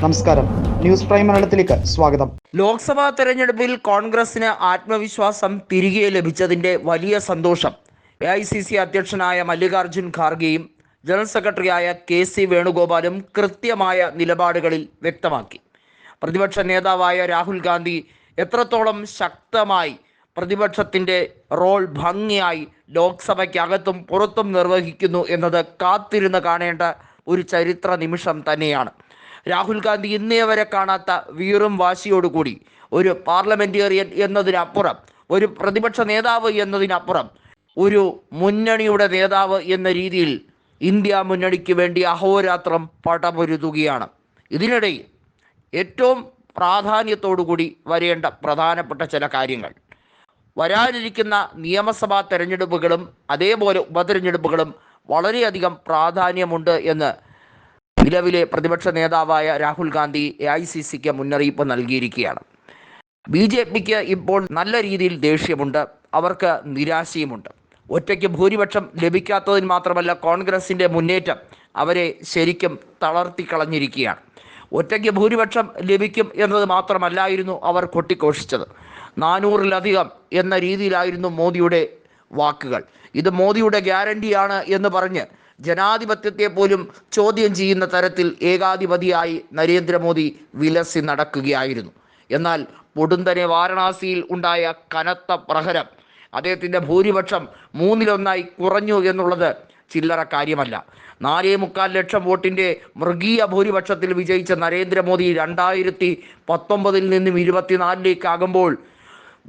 നമസ്കാരം. News prime മലയാളത്തിലേക്ക് സ്വാഗതം. ലോക്സഭാ തെരഞ്ഞെടുപ്പിൽ കോൺഗ്രസിന് ആത്മവിശ്വാസം തിരികെ ലഭിച്ചതിന്റെ വലിയ സന്തോഷം. എ ഐ സി സി അധ്യക്ഷനായ മല്ലികാർജുൻ ഖാർഗെയും ജനറൽ സെക്രട്ടറിയായ കെ സി വേണുഗോപാലും കൃത്യമായ നിലപാടുകളിൽ വ്യക്തമാക്കി. പ്രതിപക്ഷ നേതാവായ രാഹുൽ ഗാന്ധി എത്രത്തോളം ശക്തമായി പ്രതിപക്ഷത്തിന്റെ റോൾ ഭംഗിയായി ലോക്സഭയ്ക്കകത്തും പുറത്തും നിർവഹിക്കുന്നു എന്നത് കാത്തിരുന്ന് കാണേണ്ട ഒരു ചരിത്ര നിമിഷം തന്നെയാണ്. രാഹുൽ ഗാന്ധി ഇന്നേ വരെ കാണാത്ത വീറും വാശിയോടുകൂടി ഒരു പാർലമെന്റേറിയൻ എന്നതിനപ്പുറം ഒരു പ്രതിപക്ഷ നേതാവ് എന്നതിനപ്പുറം ഒരു മുന്നണിയുടെ നേതാവ് എന്ന രീതിയിൽ ഇന്ത്യ മുന്നണിക്ക് വേണ്ടി അഹോരാത്രം പടപൊരുതുകയാണ്. ഇതിനിടയിൽ ഏറ്റവും പ്രാധാന്യത്തോടുകൂടി വരേണ്ട പ്രധാനപ്പെട്ട ചില കാര്യങ്ങൾ. വരാനിരിക്കുന്ന നിയമസഭാ തെരഞ്ഞെടുപ്പുകളും അതേപോലെ ഉപതെരഞ്ഞെടുപ്പുകളും വളരെയധികം പ്രാധാന്യമുണ്ട് എന്ന് നിലവിലെ പ്രതിപക്ഷ നേതാവായ Rahul Gandhi A I C സിക്ക് മുന്നറിയിപ്പ് നൽകിയിരിക്കുകയാണ്. ബി ജെ പിക്ക് ഇപ്പോൾ നല്ല രീതിയിൽ ദേഷ്യമുണ്ട്. അവർക്ക് നിരാശയുമുണ്ട്. ഒറ്റയ്ക്ക് ഭൂരിപക്ഷം ലഭിക്കാത്തതിന് മാത്രമല്ല കോൺഗ്രസിന്റെ മുന്നേറ്റം അവരെ ശരിക്കും തളർത്തിക്കളഞ്ഞിരിക്കുകയാണ് ഒറ്റയ്ക്ക് ഭൂരിപക്ഷം ലഭിക്കും എന്നത് മാത്രമല്ലായിരുന്നു അവർ കൊട്ടിഘോഷിച്ചത്. നാനൂറിലധികം എന്ന രീതിയിലായിരുന്നു മോദിയുടെ വാക്കുകൾ. ഇത് മോദിയുടെ ഗ്യാരണ്ടിയാണ് എന്ന് പറഞ്ഞ് ജനാധിപത്യത്തെ പോലും ചോദ്യം ചെയ്യുന്ന തരത്തിൽ ഏകാധിപതിയായി നരേന്ദ്രമോദി വിലസി നടക്കുകയായിരുന്നു. എന്നാൽ പൊടുന്തനെ വാരണാസിയിൽ ഉണ്ടായ കനത്ത പ്രഹരം അദ്ദേഹത്തിന്റെ ഭൂരിപക്ഷം മൂന്നിലൊന്നായി കുറഞ്ഞു എന്നുള്ളത് ചില്ലറ കാര്യമല്ല. നാലേ മുക്കാൽ ലക്ഷം വോട്ടിന്റെ മൃഗീയ ഭൂരിപക്ഷത്തിൽ വിജയിച്ച നരേന്ദ്രമോദി രണ്ടായിരത്തി പത്തൊമ്പതിൽ നിന്നും ഇരുപത്തിനാലിലേക്കാകുമ്പോൾ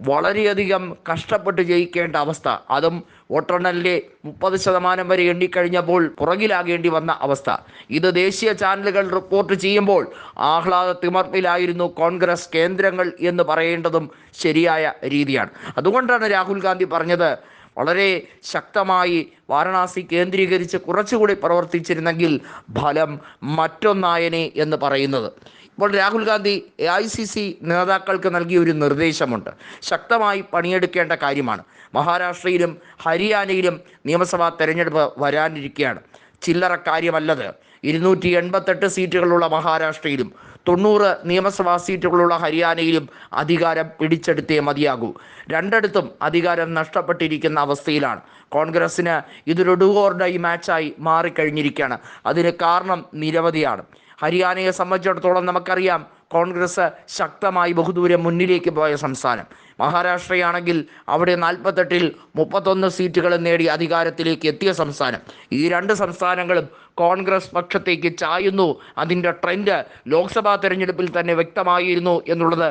വളരെയധികം കഷ്ടപ്പെട്ട് ജയിക്കേണ്ട അവസ്ഥ. അതും വോട്ടെണ്ണലിലെ മുപ്പത് ശതമാനം വരെ എണ്ണിക്കഴിഞ്ഞപ്പോൾ പുറകിലാകേണ്ടി വന്ന അവസ്ഥ. ഇത് ദേശീയ ചാനലുകൾ റിപ്പോർട്ട് ചെയ്യുമ്പോൾ ആഹ്ലാദ തിമർപ്പിലായിരുന്നു കോൺഗ്രസ് കേന്ദ്രങ്ങൾ എന്ന് പറയേണ്ടതും ശരിയായ രീതിയാണ്. അതുകൊണ്ടാണ് രാഹുൽ ഗാന്ധി പറഞ്ഞത് വളരെ ശക്തമായി വാരണാസി കേന്ദ്രീകരിച്ച് കുറച്ചുകൂടി പ്രവർത്തിച്ചിരുന്നെങ്കിൽ ഫലം മറ്റൊന്നായനെ എന്ന് പറയുന്നത്. ഇപ്പോൾ Rahul Gandhi A I C C നേതാക്കൾക്ക് നൽകിയ ഒരു നിർദ്ദേശമുണ്ട്. ശക്തമായി പണിയെടുക്കേണ്ട കാര്യമാണ്. മഹാരാഷ്ട്രയിലും ഹരിയാനയിലും നിയമസഭാ തെരഞ്ഞെടുപ്പ് വരാനിരിക്കുകയാണ്. ചില്ലറ കാര്യമല്ലത്. ഇരുന്നൂറ്റി എൺപത്തെട്ട് സീറ്റുകളുള്ള മഹാരാഷ്ട്രയിലും തൊണ്ണൂറ് നിയമസഭാ സീറ്റുകളുള്ള ഹരിയാനയിലും അധികാരം പിടിച്ചെടുത്തേ മതിയാകൂ. രണ്ടിടത്തും അധികാരം നഷ്ടപ്പെട്ടിരിക്കുന്ന അവസ്ഥയിലാണ്. കോൺഗ്രസ്സിന് ഇതൊരു ഡുവോർഡൈ മാച്ചായി മാറിക്കഴിഞ്ഞിരിക്കുകയാണ്. അതിന് കാരണം നിരവധിയാണ്. ഹരിയാനയെ സംബന്ധിച്ചിടത്തോളം നമുക്കറിയാം കോൺഗ്രസ് ശക്തമായി ബഹുദൂരം മുന്നിലേക്ക് പോയ സംസ്ഥാനം. മഹാരാഷ്ട്രയാണെങ്കിൽ അവിടെ നാൽപ്പത്തെട്ടിൽ മുപ്പത്തൊന്ന് സീറ്റുകൾ നേടി അധികാരത്തിലേക്ക് എത്തിയ സംസ്ഥാനം. ഈ രണ്ട് സംസ്ഥാനങ്ങളും കോൺഗ്രസ് പക്ഷത്തേക്ക് ചായുന്നു. അതിന്റെ ട്രെൻഡ് ലോക്സഭാ തെരഞ്ഞെടുപ്പിൽ തന്നെ വ്യക്തമായിരുന്നു എന്നുള്ളത്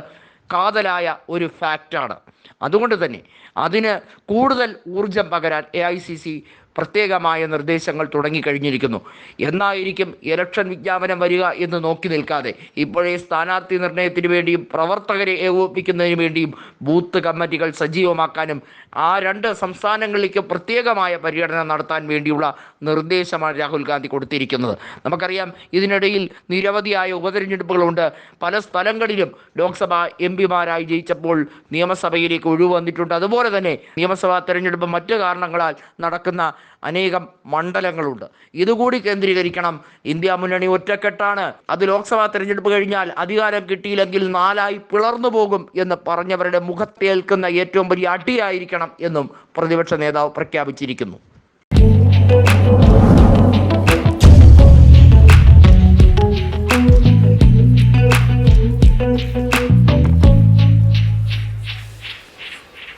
കാതലായ ഒരു ഫാക്റ്റാണ്. അതുകൊണ്ട് തന്നെ അതിന് കൂടുതൽ ഊർജം പകരാൻ എ ഐ സി സി പ്രത്യേകമായ നിർദ്ദേശങ്ങൾ തുടങ്ങിക്കഴിഞ്ഞിരിക്കുന്നു. എന്നായിരിക്കും ഇലക്ഷൻ വിജ്ഞാപനം വരിക എന്ന് നോക്കി നിൽക്കാതെ ഇപ്പോഴേ സ്ഥാനാർത്ഥി നിർണയത്തിന് വേണ്ടിയും പ്രവർത്തകരെ ഏകോപിപ്പിക്കുന്നതിന് വേണ്ടിയും ബൂത്ത് കമ്മിറ്റികൾ സജീവമാക്കാനും ആ രണ്ട് സംസ്ഥാനങ്ങളിലേക്ക് പ്രത്യേകമായ പര്യടനം നടത്താൻ വേണ്ടിയുള്ള നിർദ്ദേശമാണ് രാഹുൽ ഗാന്ധി കൊടുത്തിരിക്കുന്നത്. നമുക്കറിയാം ഇതിനിടയിൽ നിരവധിയായ ഉപതെരഞ്ഞെടുപ്പുകളുണ്ട്. പല സ്ഥലങ്ങളിലും ലോക്സഭ എം പിമാരായി ജയിച്ചപ്പോൾ നിയമസഭയിലേക്ക് ഒഴിവ് വന്നിട്ടുണ്ട്. അതുപോലെ തന്നെ നിയമസഭാ തെരഞ്ഞെടുപ്പ് മറ്റു കാരണങ്ങളാൽ നടക്കുന്ന അനേകം മണ്ഡലങ്ങളുണ്ട്. ഇതുകൂടി കേന്ദ്രീകരിക്കണം. ഇന്ത്യ മുന്നണി ഒറ്റക്കെട്ടാണ്. അത് ലോക്സഭാ തെരഞ്ഞെടുപ്പ് കഴിഞ്ഞാൽ അധികാരം കിട്ടിയില്ലെങ്കിൽ നാലായി പിളർന്നു പോകും എന്ന് പറഞ്ഞവരുടെ മുഖത്തേൽക്കുന്ന ഏറ്റവും വലിയ അടിയായിരിക്കണം എന്നും പ്രതിപക്ഷ നേതാവ് പ്രഖ്യാപിച്ചിരിക്കുന്നു.